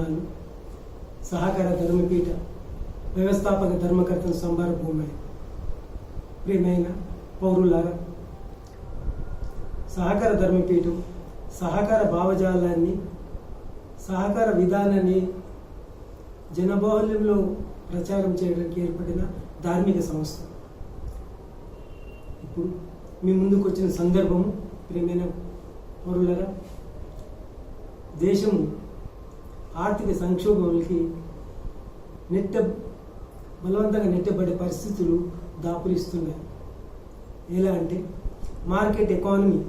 శుభాభివందనాలు సహకార ధర్మపీఠ వ్యవస్థాపక ధర్మకర్తల సంభార భూమి. ప్రియమైన పౌరులారా సహకార ధర్మపీఠం సహకార భావజాలాన్ని సహకార విధానాన్ని జనబాహుల్యంలో ప్రచారం చేయడానికి ఏర్పడిన ధార్మిక సంస్థ. ఇప్పుడు మీ ముందుకు వచ్చిన సందర్భము ప్రియమైన పౌరులరా దేశము ఆర్థిక సంక్షోభంకి నెట్ట బలవంతంగా నెట్టబడే పరిస్థితులు దాపురిస్తున్నాయి ఎలా అంటే మార్కెట్ ఎకానమీ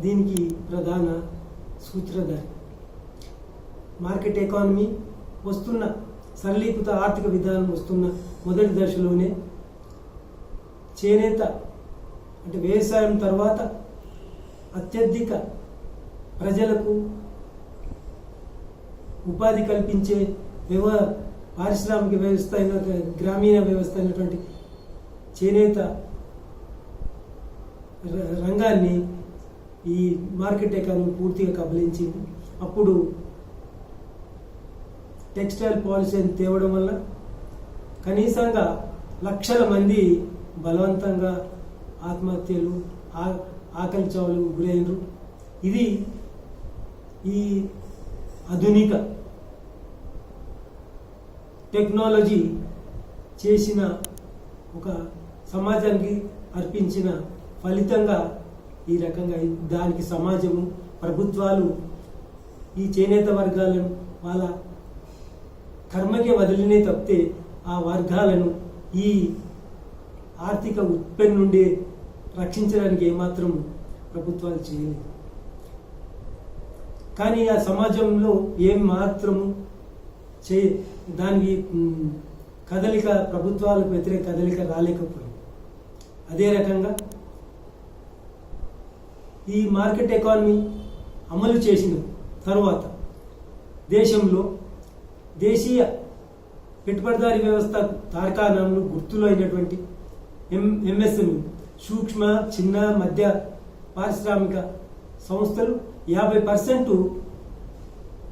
దీనికి ప్రధాన సూత్రధారి. మార్కెట్ ఎకానమీ వస్తున్న సరళీకృత ఆర్థిక విధానం వస్తున్న మొదటి దశలోనే చేనేత అంటే వ్యవసాయం తర్వాత అత్యధిక ప్రజలకు ఉపాధి కల్పించే వ్యవ పారిశ్రామిక వ్యవస్థ అయిన గ్రామీణ వ్యవస్థ అయినటువంటి చేనేత ర- రంగాన్ని ఈ మార్కెట్ ఎకానమీ పూర్తిగా కబలించింది. అప్పుడు టెక్స్టైల్ పాలసీని తేవడం వల్ల కనీసంగా లక్షల మంది బలవంతంగా ఆత్మహత్యలు ఆ- ఆకలి చావులు గురైనరు. ఇది ఈ ఆధునిక టెక్నాలజీ చేసిన ఒక సమాజానికి అర్పించిన ఫలితంగా ఈ రకంగా దానికి సమాజము ప్రభుత్వాలు ఈ చేనేత వర్గాలను వాళ్ళ కర్మకే వదిలినే తప్పితే ఆ వర్గాలను ఈ ఆర్థిక ఉత్పత్తి నుండి రక్షించడానికి ఏమాత్రం ప్రభుత్వాలు చేయలేదు. కానీ ఆ సమాజంలో ఏం మాత్రము చే దానికి కదలిక ప్రభుత్వాలకు వ్యతిరేక కదలిక రాలేకపోయింది. అదే రకంగా ఈ మార్కెట్ ఎకానమీ అమలు చేసిన తరువాత దేశంలో దేశీయ పెట్టుబడిదారీ వ్యవస్థ తారకాణంలో గుర్తులు అయినటువంటి ఎం ఎంఎస్ఎంఈ సూక్ష్మ చిన్న మధ్య పారిశ్రామిక సంస్థలు యాభై పర్సెంట్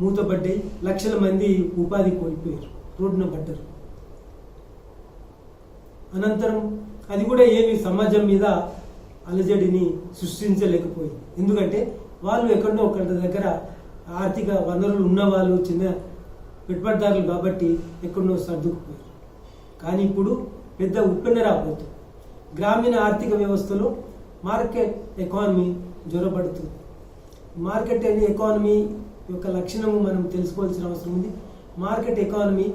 మూతపడ్డాయి లక్షల మంది ఉపాధి కోల్పోయారు. రోడ్డున పడ్డారు. అనంతరం అది కూడా ఏమి సమాజం మీద అలజడిని సృష్టించలేకపోయింది. ఎందుకంటే వాళ్ళు ఎక్కడో ఒకరి దగ్గర ఆర్థిక వనరులు ఉన్నవాళ్ళు చిన్న పెట్టుబడిదారులు కాబట్టి ఎక్కడో సర్దుకుపోయారు. కానీ ఇప్పుడు పెద్ద ఉప్పెన రాబోతుంది. గ్రామీణ ఆర్థిక వ్యవస్థలో మార్కెట్ ఎకానమీ జ్వరపడుతుంది మార్కెట్ ఎకానమీ యొక్క లక్షణము మనం తెలుసుకోవాల్సిన అవసరం ఉంది. మార్కెట్ ఎకానమీ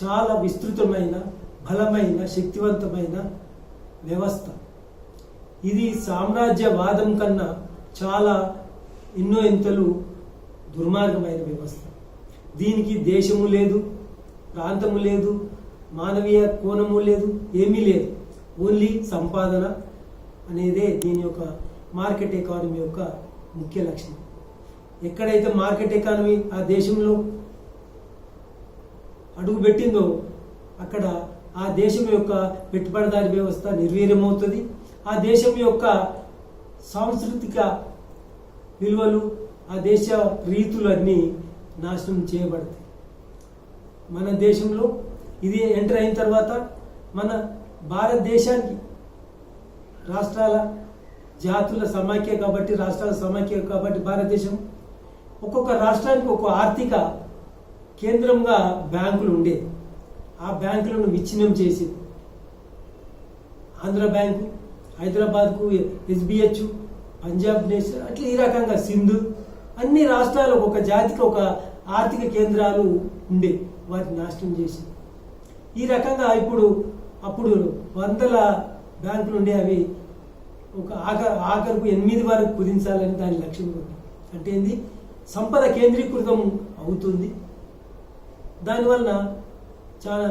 చాలా విస్తృతమైన బలమైన శక్తివంతమైన వ్యవస్థ. ఇది సామ్రాజ్యవాదం కన్నా చాలా ఎన్నో ఎంతలు దుర్మార్గమైన వ్యవస్థ. దీనికి దేశము లేదు ప్రాంతము లేదు మానవీయ కోణము లేదు ఏమీ లేదు. ఓన్లీ సంపాదన అనేదే దీని యొక్క మార్కెట్ ఎకానమీ యొక్క ముఖ్య లక్షణం. ఎక్కడైతే మార్కెట్ ఎకానమీ ఆ దేశంలో అడుగు పెట్టిందో అక్కడ ఆ దేశం యొక్క పెట్టుబడిదారి వ్యవస్థ నిర్వీర్యమవుతుంది. ఆ దేశం యొక్క సాంస్కృతిక విలువలు ఆ దేశ రీతులు అన్నీ నాశనం చేయబడతాయి. మన దేశంలో ఇది ఎంటర్ అయిన తర్వాత మన భారతదేశానికి రాష్ట్రాల జాతుల సమాఖ్య కాబట్టి రాష్ట్రాల సమాఖ్య కాబట్టి భారతదేశం ఒక్కొక్క రాష్ట్రానికి ఒక ఆర్థిక కేంద్రంగా బ్యాంకులు ఉండేవి ఆ బ్యాంకులను విచ్ఛిన్నం చేసి ఆంధ్ర బ్యాంకు హైదరాబాద్కు ఎస్బిహెచ్ పంజాబ్ నేషనల్ అట్లా ఈ రకంగా సింధు అన్ని రాష్ట్రాలు ఒక జాతికి ఒక ఆర్థిక కేంద్రాలు ఉండే. వాటిని నాశనం చేసి. ఈ రకంగా ఇప్పుడు అప్పుడు వందల బ్యాంకులు ఉండే అవి ఒక ఆఖరు ఆఖరుకు ఎనిమిది వరకు కుదించాలని దాని లక్ష్యం అంటే ఏంది? సంపద కేంద్రీకృతం అవుతుంది. దానివలన చాలా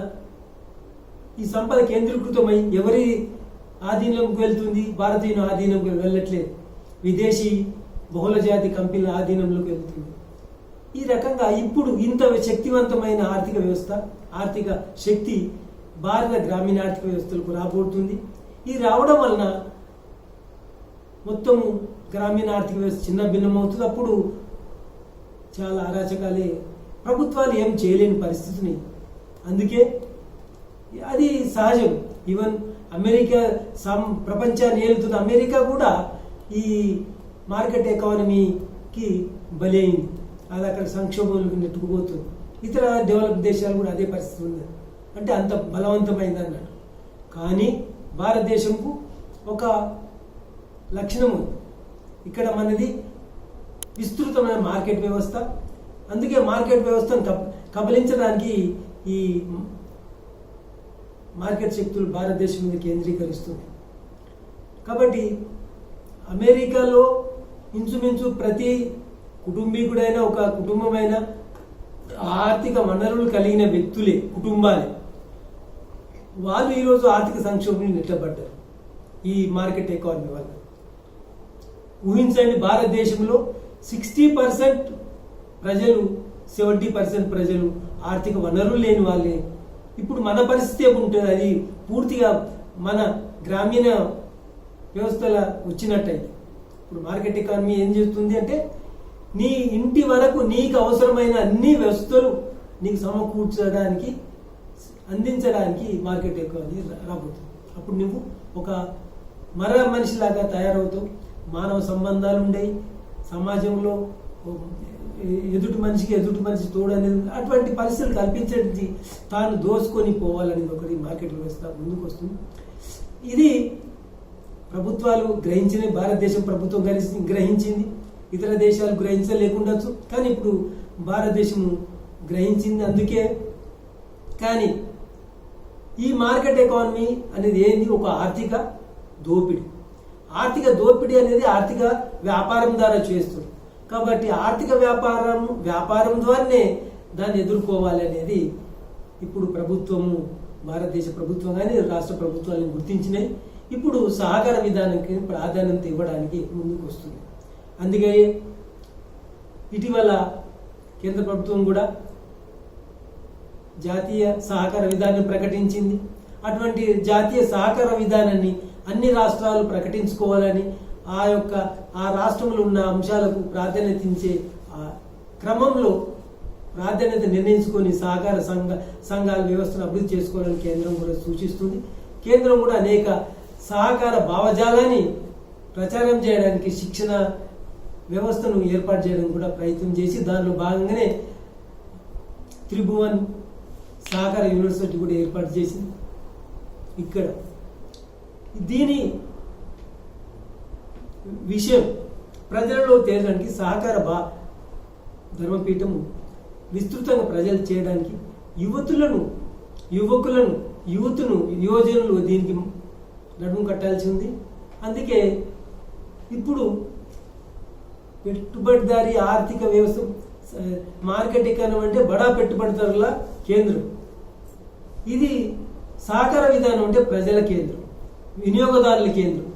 ఈ సంపద కేంద్రీకృతమై ఎవరి ఆధీనంకి వెళ్తుంది? భారతీయుల ఆధీనంకి వెళ్ళట్లేదు. విదేశీ బహుళజాతి కంపెనీల ఆధీనంలోకి వెళ్తుంది. ఈ రకంగా ఇప్పుడు ఇంత శక్తివంతమైన ఆర్థిక వ్యవస్థ ఆర్థిక శక్తి భారత గ్రామీణ ఆర్థిక వ్యవస్థలకు రాబోతుంది. ఇది రావడం వలన మొత్తము గ్రామీణ ఆర్థిక వ్యవస్థ చిన్న భిన్నమవుతుంది. అప్పుడు చాలా అరాచకాలే. ప్రభుత్వాలు ఏం చేయలేని పరిస్థితిని. అందుకే అది సహజం. ఈవెన్ అమెరికా సం ప్రపంచాన్ని ఏలుతున్న అమెరికా కూడా ఈ మార్కెట్ ఎకానమీకి బలి అయింది. అది అక్కడ సంక్షోభంలోకి నెట్టుకుపోతుంది. ఇతర డెవలప్ దేశాలు కూడా అదే పరిస్థితి ఉంది. అంటే అంత బలవంతమైంది అన్నాడు కానీ భారతదేశంకు ఒక లక్షణం ఉంది. ఇక్కడ మనది విస్తృతమైన మార్కెట్ వ్యవస్థ. అందుకే మార్కెట్ వ్యవస్థను కబ- కబలించడానికి ఈ మార్కెట్ శక్తులు భారతదేశం మీద కేంద్రీకరిస్తుంది కాబట్టి అమెరికాలో ఇంచుమించు ప్రతి కుటుంబీకుడైన ఒక కుటుంబమైన ఆర్థిక వనరులు కలిగిన వ్యక్తులే కుటుంబాలే. వాళ్ళు ఈరోజు ఆర్థిక సంక్షోభం నెట్టబడ్డారు ఈ మార్కెట్ ఎకానమీ వల్ల. ఊహించండి భారతదేశంలో సిక్స్టీ పర్సెంట్ ప్రజలు సెవెంటీ పర్సెంట్ ప్రజలు ఆర్థిక వనరులు లేని వాళ్ళే. ఇప్పుడు మన పరిస్థితి ఏముంటుంది? అది పూర్తిగా మన గ్రామీణ వ్యవస్థల వచ్చినట్టయితే ఇప్పుడు మార్కెట్ ఎకానమీ ఏం చేస్తుంది అంటే నీ ఇంటి వరకు నీకు అవసరమైన అన్ని వ్యవస్థలు నీకు సమకూర్చడానికి అందించడానికి మార్కెట్ ఎకానమీ రాబోతుంది. అప్పుడు నువ్వు ఒక మర మనిషిలాగా తయారవుతావు. మానవ సంబంధాలు ఉండేవి సమాజంలో ఎదుటి మనిషికి ఎదుటి మనిషి తోడనేది అనేది అటువంటి పరిస్థితులు కల్పించేది తాను దోసుకొని పోవాలనేది ఒకటి మార్కెట్ వ్యవస్థ ముందుకు వస్తుంది. ఇది ప్రభుత్వాలు గ్రహించిన భారతదేశం ప్రభుత్వం గ్రహించి గ్రహించింది. ఇతర దేశాలు గ్రహించలేకుండొచ్చు. కానీ ఇప్పుడు భారతదేశం గ్రహించింది అందుకే. కానీ ఈ మార్కెట్ ఎకానమీ అనేది ఏంది? ఒక ఆర్థిక దోపిడీ. ఆర్థిక దోపిడీ అనేది ఆర్థిక వ్యాపారం ద్వారా చేస్తుంది. కాబట్టి ఆర్థిక వ్యాపారం వ్యాపారం ద్వారానే దాన్ని ఎదుర్కోవాలి అనేది ఇప్పుడు ప్రభుత్వము భారతదేశ ప్రభుత్వం కానీ రాష్ట్ర ప్రభుత్వాలను గుర్తించినాయి. ఇప్పుడు సహకార విధానానికి ప్రాధాన్యత ఇవ్వడానికి ముందుకు వస్తుంది అందుకే ఇటీవల కేంద్ర ప్రభుత్వం కూడా జాతీయ సహకార విధానం ప్రకటించింది. అటువంటి జాతీయ సహకార విధానాన్ని అన్ని రాష్ట్రాలు ప్రకటించుకోవాలని ఆ యొక్క ఆ రాష్ట్రంలో ఉన్న అంశాలకు ప్రాధాన్యత ఇచ్చే క్రమంలో ప్రాధాన్యత నిర్ణయించుకొని సహకార సంఘ సంఘాల వ్యవస్థను అభివృద్ధి చేసుకోవాలని కేంద్రం కూడా సూచిస్తుంది. కేంద్రం కూడా అనేక సహకార భావజాలాన్ని ప్రచారం చేయడానికి శిక్షణ వ్యవస్థను ఏర్పాటు చేయడానికి కూడా ప్రయత్నం చేసి దానిలో భాగంగానే త్రిభువన్ సహకార యూనివర్సిటీ కూడా ఏర్పాటు చేసింది. ఇక్కడ దీని విషయం ప్రజలలో తేలడానికి సహకార బా ధర్మపీఠము విస్తృతంగా ప్రజలు చేయడానికి యువతులను యువకులను యువతును యువజనులు దీనికి నడుము కట్టాల్సి ఉంది. అందుకే ఇప్పుడు పెట్టుబడిదారి ఆర్థిక వ్యవస్థ మార్కెట్ ఎకానమీ అంటే బడా పెట్టుబడిదారుల కేంద్రం. ఇది సహకార విధానం అంటే ప్రజల కేంద్రం. వినియోగదారుల కేంద్రం.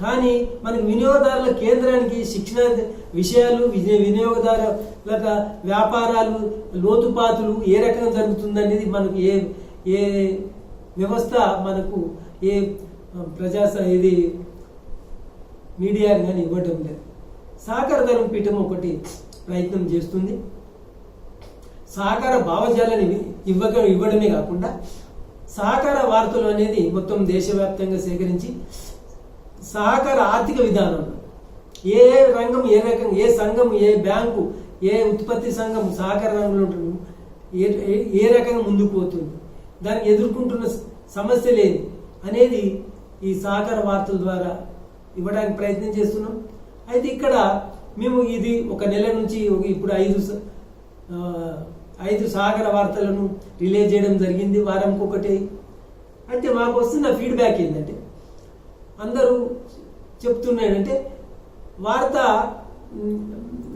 కానీ మనకి వినియోగదారుల కేంద్రానికి శిక్షణ విషయాలు వినియోగదారుల వ్యాపారాలు లోతుపాతులు ఏ రకంగా జరుగుతుందనేది మనకు ఏ ఏ వ్యవస్థ మనకు ఏ ప్రజా ఇది మీడియా కానీ ఇవ్వటం లేదు. సహకార ధర్మపీఠం ఒకటి ప్రయత్నం చేస్తుంది. సహకార భావజాలని ఇవ్వక ఇవ్వడమే కాకుండా సహకార వార్తలు అనేది మొత్తం దేశవ్యాప్తంగా సేకరించి సహకార ఆర్థిక విధానం. ఏ రంగం ఏ రకం ఏ సంఘం ఏ బ్యాంకు ఏ ఉత్పత్తి సంఘం సహకార రంగంలో ఉంటుంది ఏ ఏ- రకంగా ముందుకు పోతుంది దానికి ఎదుర్కొంటున్న సమస్య సమస్యలు అనేది ఈ సహకార వార్తల ద్వారా ఇవ్వడానికి ప్రయత్నం చేస్తున్నాం. అయితే ఇక్కడ మేము ఇది ఒక నెల నుంచి ఒక- ఇప్పుడు ఐదు స- ఐదు సహకార వార్తలను రిలీజ్ చేయడం జరిగింది వారంకి ఒకటి అంటే మాకు వస్తున్న ఫీడ్బ్యాక్ ఏంటంటే అందరూ చెప్తున్నాడంటే వార్త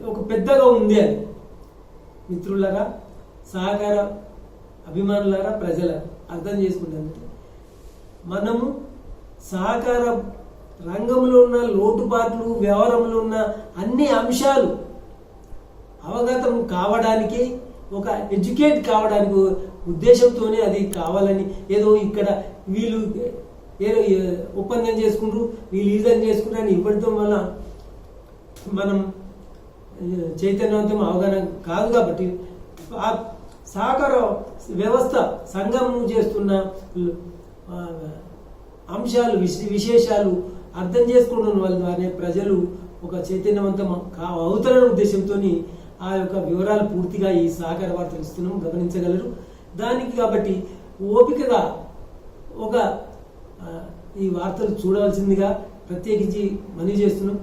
ఒక పెద్దగా ఉంది అని. మిత్రులరా సహకార అభిమానులరా ప్రజల అర్థం చేసుకుంటానంటే మనము సహకార రంగంలో ఉన్న లోటుపాట్లు వ్యవహారంలో ఉన్న అన్ని అంశాలు అవగతం కావడానికి ఒక ఎడ్యుకేట్ కావడానికి ఉద్దేశంతోనే అది కావాలని. ఏదో ఇక్కడ వీళ్ళు ఏదో ఒప్పందం చేసుకుంటారు వీళ్ళు ఈజన్ చేసుకుంటారు అని ఇవ్వడం వల్ల మనం చైతన్యవంతం అవగాహన కాదు కాబట్టి ఆ సహకార వ్యవస్థ సంఘం చేస్తున్న అంశాలు విశేషాలు అర్థం చేసుకోవడం వల్ల ప్రజలు ఒక చైతన్యవంతం కా- అవుతారనే ఉద్దేశంతో ఆ యొక్క వివరాలు పూర్తిగా ఈ సహకార వార్తలు ఇస్తున్నాం గమనించగలరు. దానికి కాబట్టి ఓపికగా ఒక ఈ వార్తలు చూడవలసిందిగా ప్రత్యేకించి మనవి చేస్తున్నాం.